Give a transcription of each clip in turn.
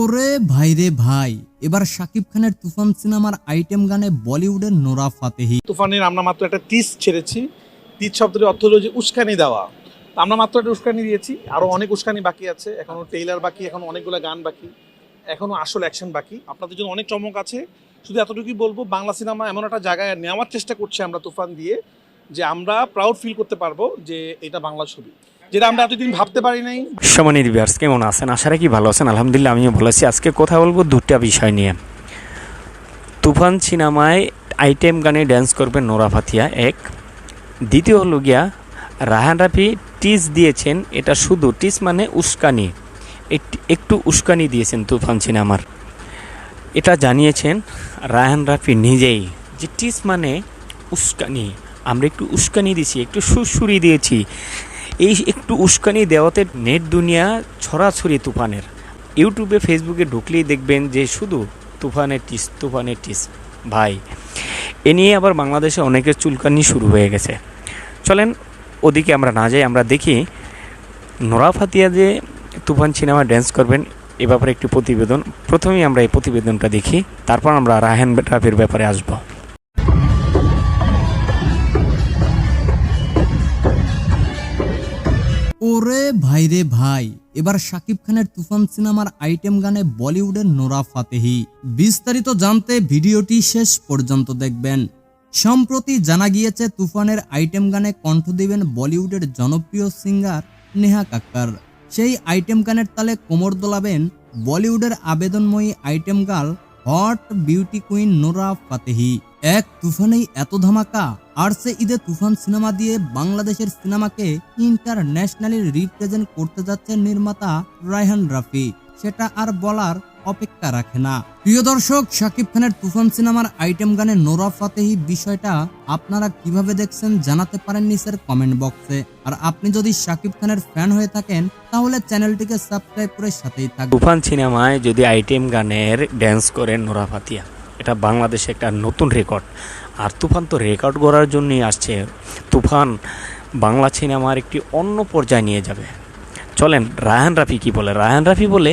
ওরে ভাই রে ভাই, এবার শাকিব খানের তুফান সিনেমার আইটেম গানে বলিউডের নোরা ফাতেহি। তুফানের আমরা মাত্র একটা টিস ছেড়েছি। টিস শব্দের অর্থ হলো যে উস্কানি দেওয়া। আমরা মাত্র একটা উস্কানি দিয়েছি আরও অনেক উস্কানি বাকি আছে এখনও টেইলার বাকি এখনও অনেকগুলো গান বাকি এখনও আসল অ্যাকশন বাকি। আপনাদের জন্য অনেক চমক আছে। শুধু এতটুকুই বলব, বাংলা সিনেমা এমন একটা জায়গায় নেওয়ার চেষ্টা করছি আমরা তুফান দিয়ে, যে আমরা প্রাউড ফিল করতে পারব যে এটা বাংলা ছবি। যেটা আমরা এতদিন ভাবতে পারি নাই। সমানি রিভিয়ার্স কেমন আছেন? আশা রাখি ভালো আছেন। আলহামদুলিল্লাহ, আমিও ভালো আছি। আজকে কথা বলব দুটা বিষয় নিয়ে। তুফান সিনেমায় আইটেম গানে ড্যান্স করবে নোরা ফাতিয়া, এক। দ্বিতীয় হলো গিয়া, রাহান রাফি টিস দিয়েছেন, এটা শুধু টিস মানে উস্কানি। একটি- উস্কানি দিয়েছেন তুফান সিনেমার। এটা জানিয়েছেন রায়হান রাফি নিজেই, যে টিস মানে উস্কানি। আমরা একটু উস্কানি দিয়েছি একটু সুরসুরি দিয়েছি। এই একটু উস্কানি দেওয়াতে নেট দুনিয়া ছড়াছড়ি তুফানের। ইউটিউবে, ফেসবুকে ঢুকলেই দেখবেন যে শুধু তুফানের টিস তুফানের টিস। ভাই, এ নিয়ে আবার বাংলাদেশে অনেকের চুলকানি শুরু হয়ে গেছে। চলেন ওদিকে আমরা না যাই, আমরা দেখি নোরা ফাতিয়া যে তুফান সিনেমা ড্যান্স করবেন, এ ব্যাপারে একটি প্রতিবেদন। প্রথমেই আমরা এই প্রতিবেদনটা দেখি, তারপর আমরা রাহেন রাফির ব্যাপারে আসব। ভাই রে ভাই, এবার শাকিব খানের তুফান সিনেমার আইটেম গানে বলিউডের নোরা ফাতেহি। বিস্তারিত জানতে ভিডিওটি শেষ পর্যন্ত দেখবেন। সম্প্রতি জানা গিয়েছে, তুফানের আইটেম গানে কণ্ঠ দিবেন বলিউডের জনপ্রিয় সিঙ্গার নেহা কাক্কার। সেই আইটেম গানের তালে কোমর দোলাবেন বলিউডের আবেদনময়ী item girl hot beauty queen Nora Fatehi এক তুফানেই এত ধামাকা, আর সে ঈদে তুফান সিনেমা দিয়ে বাংলাদেশের সিনেমাকে ইন্টারন্যাশনালি রিপ্রেজেন্ট করতে যাচ্ছে নির্মাতা রায়হান রাফি। সেটা আর বলার অপেক্ষা রাখে না। প্রিয় দর্শক, শাকিব খানের তুফান সিনেমার আইটেম গানে নোরা ফাতেহি বিষয়টা আপনারা কীভাবে দেখছেন জানাতে পারেন নিচের কমেন্ট বক্সে। আর আপনি যদি শাকিব খানের ফ্যান হয়ে থাকেন, তাহলে চ্যানেলটিকে সাবস্ক্রাইব করে সাথেই থাকবেন তুফান সিনেমায় যদি আইটেম গানের ড্যান্স করেন নোরা ফাতিয়া এটা বাংলাদেশে একটা নতুন রেকর্ড। আর তুফান তো রেকর্ড করার জন্যই আসছে। তুফান বাংলা সিনেমার একটি অন্য পর্যায়ে নিয়ে যাবে। চলেন, রায়হান রাফি কি বলে? রায়হান রাফি বলে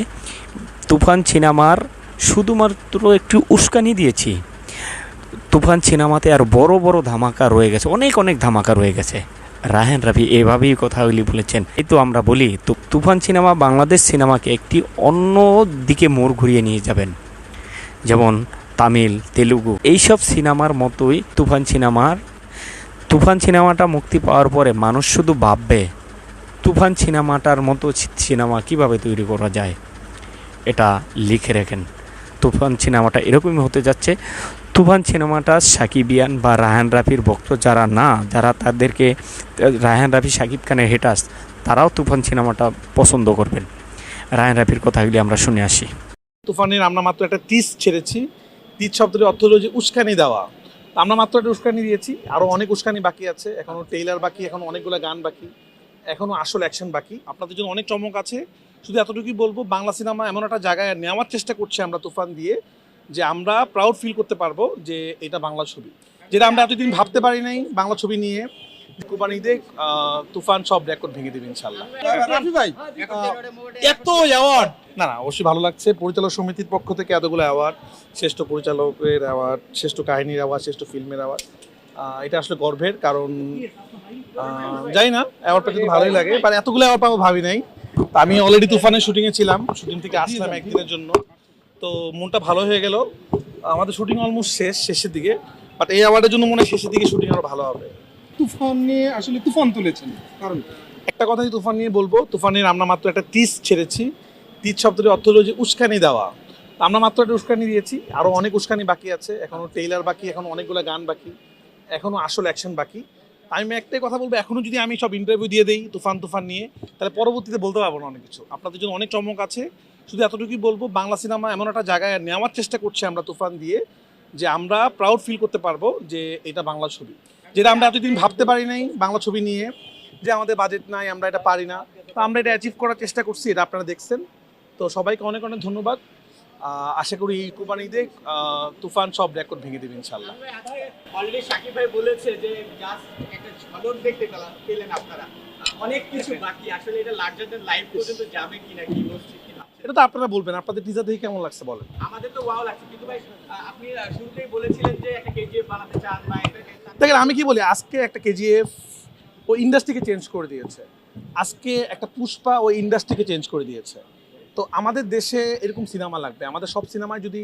তুফান সিনেমার শুধুমাত্র একটু উস্কানি দিয়েছি। তুফান সিনেমাতে আর বড় বড় ধামাকা রয়ে গেছে, অনেক অনেক ধামাকা রয়ে গেছে। রাহেন রাফি এভাবেই কথাগুলি বলেছেন। এই তো আমরা বলি, তু- তুফান সিনেমা বাংলাদেশ সিনেমাকে একটি অন্য দিকে মোড় ঘুরিয়ে নিয়ে যাবেন। যেমন তামিল, তেলুগু, এইসব সিনেমার মতোই তুফান সিনেমার, তুফান সিনেমাটা মুক্তি পাওয়ার পরে মানুষ শুধু ভাববে, তুফান সিনেমাটার মতো সিনেমা কীভাবে তৈরি করা যায়। এটা লিখে রাখেন। তুফান সিনেমাটা এরকমই হতে যাচ্ছে। তুফান সিনেমাটা সাকিবিয়ান বা রায়হান রাফির ভক্ত যারা না, যারা তাদেরকে রায়হান রাফি, সাকিব খানের হেটাস তারাও তুফান সিনেমাটা পছন্দ করবেন। রায়হান রাফির কথাগুলি আমরা শুনে আসি। তুফানের আমরা মাত্র একটা টিস ছেড়েছি। টিস শব্দের অর্থ হলো যে উস্কানি দেওয়া। আমরা মাত্র একটা উস্কানি দিয়েছি। আরও অনেক উস্কানি বাকি আছে। এখনও টেইলার বাকি এখনও অনেকগুলো গান বাকি। এখনও আসল অ্যাকশন বাকি। আপনাদের জন্য অনেক চমক আছে। শুধু এতটুকুই বলব বাংলা সিনেমা এমন একটা জায়গায় নেওয়ার চেষ্টা করছি আমরা তুফান দিয়ে যে আমরা প্রাউড ফিল করতে পারব যে এটা বাংলা ছবি। যেটা আমরা এতদিন ভাবতে পারি নাই বাংলা ছবি নিয়ে। কুরবানিতে তুফান সব রেকর্ড ভেঙে দেবে ইনশাল্লাহ রাফি ভাই এত অ্যাওয়ার্ড না না অবশ্যই ভালো লাগছে। পরিচালক সমিতির পক্ষ থেকে এতগুলো অ্যাওয়ার্ড শ্রেষ্ঠ পরিচালকের অ্যাওয়ার্ড শ্রেষ্ঠ কাহিনীর অ্যাওয়ার্ড শ্রেষ্ঠ ফিল্মের অ্যাওয়ার্ড এটা আসলে গর্বের কারণ জানি না অ্যাওয়ার্ড পেতে তো ভালোই লাগে মানে এতগুলো অ্যাওয়ার্ড পাবো ভাবি নাই। আমি অলরেডি তুফানের শুটিংয়ে ছিলাম শুটিং থেকে আসলাম একদিনের জন্য। তো মনটা ভালো হয়ে গেল। আমাদের শুটিং অলমোস্ট শেষ শেষের দিকে। বাট এই অ্যাওয়ার্ডের জন্য মনে হয় শেষের দিকে শুটিং আরও ভালো হবে। তুফান নিয়ে আসলে তুফান তুলেছেন কারণ? একটা কথাই তুফান নিয়ে বলব তুফানের আমরা মাত্র একটা টিস ছেড়েছি। টিস শব্দের অর্থ হলো যে উস্কানি দেওয়া। আমরা মাত্র একটা উস্কানি দিয়েছি। আরও অনেক উস্কানি বাকি আছে। এখনও টেইলার বাকি এখনও অনেকগুলো গান বাকি। এখনও আসল অ্যাকশন বাকি। আমি একটাই কথা বলব এখনও যদি আমি সব ইন্টারভিউ দিয়ে দিই তুফান তুফান নিয়ে, তাহলে পরবর্তীতে বলতে পারব না অনেক কিছু। আপনাদের জন্য অনেক চমক আছে। শুধু এতটুকুই বলব, বাংলা সিনেমা এমন একটা জায়গায় নেওয়ার চেষ্টা করছি আমরা তুফান দিয়ে, যে আমরা প্রাউড ফিল করতে পারব যে এটা বাংলা ছবি। যেটা আমরা এতদিন ভাবতে পারি নাই বাংলা ছবি নিয়ে, যে আমাদের বাজেট নাই, আমরা এটা পারি না। তো আমরা এটা অ্যাচিভ করার চেষ্টা করছি, এটা আপনারা দেখছেন। তো সবাইকে অনেক অনেক ধন্যবাদ। আশা করি কুরবানিতে আহ, তুফান সব রেকর্ড ভেঙে দেবে ইনশাল্লাহ অলরেডি সাকিব ভাই বলেছে যে জাস্ট একটা ঝলক দেখতে পেলেন আপনারা। অনেক কিছু বাকি আসলে এটা লার্জার দেন লাইভ পর্যন্ত যাবে কিনা কি বলছি এটা তো আপনারা বলবেন আপনাদের টিজার দেখে কেমন লাগছে বলেন? আমাদের তো ওয়াও লাগছে কিন্তু ভাই আপনি শুরুতেই বলেছিলেন যে একটা কেজিএফ বানাতে চান বা দেখেন আমি কি বলি আজকে একটা কেজিএফ ও ইন্ডাস্ট্রিকে চেঞ্জ করে দিয়েছে। আজকে একটা পুষ্পা ও ইন্ডাস্ট্রিকে চেঞ্জ করে দিয়েছে। তো আমাদের দেশে এরকম সিনেমা লাগবে। আমাদের সব সিনেমায় যদি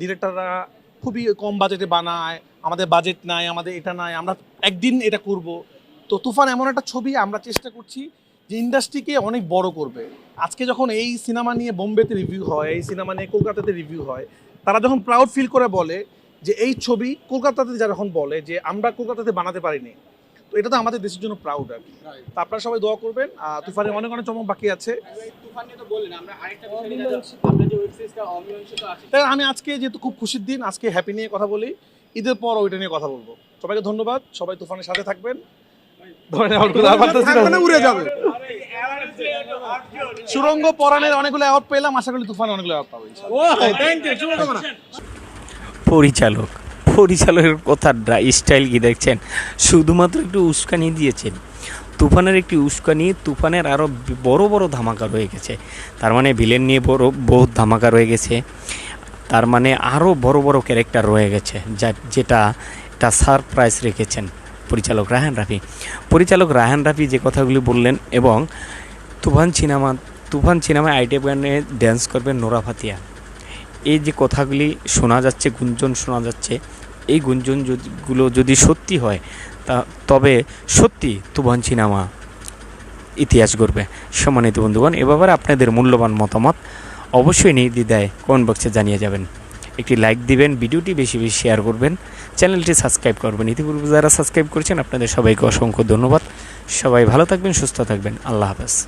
ডিরেক্টররা খুবই কম বাজেটে বানায়, আমাদের বাজেট নাই, আমাদের এটা নাই, আমরা একদিন এটা করব। তো তুফান এমন একটা ছবি আমরা চেষ্টা করছি যে ইন্ডাস্ট্রিকে অনেক বড় করবে। আজকে যখন এই সিনেমা নিয়ে বোম্বেতে রিভিউ হয়, এই সিনেমা নিয়ে কলকাতাতে রিভিউ হয়, তারা যখন প্রাউড ফিল করে বলে যে এই ছবি কলকাতাতে যারা যখন বলে যে আমরা কলকাতাতে বানাতে পারিনি তো এটা তো আমাদের দেশের জন্য প্রাউড আর কি। তো আপনারা সবাই দোয়া করবেন। আহ, তুফানের অনেক অনেক চমক বাকি আছে। তাই আমি আজকে যেহেতু খুব খুশির দিন আজকে হ্যাপি নিয়ে কথা বলি। ঈদের পর ওইটা নিয়ে কথা বলব। সবাইকে ধন্যবাদ। সবাই তুফানের সাথে থাকবেন। উড়ে যাবে। সুরঙ্গ পরাণের অনেকগুলো অ্যাওয়ার্ড পেলাম আশা করি তুফানে অনেকগুলো অ্যাওয়ার্ড পাবো পরিচালক। পরিচালকের কথা স্টাইল কি দেখছেন? শুধুমাত্র একটু উস্কানি দিয়েছেন। তুফানের একটি উস্কানি তুফানের আরও বড় বড় ধামাকা রয়ে গেছে। তার মানে ভিলেন নিয়ে বড়, বহুত ধামাকা রয়ে গেছে। তার মানে আরও বড় বড় ক্যারেক্টার রয়ে গেছে, যা, যেটা একটা সারপ্রাইজ রেখেছেন পরিচালক রায়হান রাফি। পরিচালক রায়হান রাফি যে কথাগুলি বললেন এবং তুফান সিনেমা, তুফান সিনেমায় আইটেম গানে ড্যান্স করবেন নোরা ফাতিয়া। এই যে কথাগুলি শোনা যাচ্ছে, গুঞ্জন শোনা যাচ্ছে এই গুঞ্জন যদি- সত্যি হয়, তা তবে সত্যি তুফান সিনেমা ইতিহাস গড়বে। সম্মানিত বন্ধুগণ, এ ব্যাপারে আপনাদের মূল্যবান মতামত অবশ্যই নির্দ্বিধায় কমেন্ট বক্সে জানিয়ে যাবেন। একটি লাইক দিবেন, ভিডিওটি বেশি বেশি শেয়ার করবেন, চ্যানেলটি সাবস্ক্রাইব করবেন। ইতিপূর্বে যারা সাবস্ক্রাইব করেছেন, আপনাদের সবাইকে অসংখ্য ধন্যবাদ। সবাই ভালো থাকবেন, সুস্থ থাকবেন। আল্লাহ হাফেজ।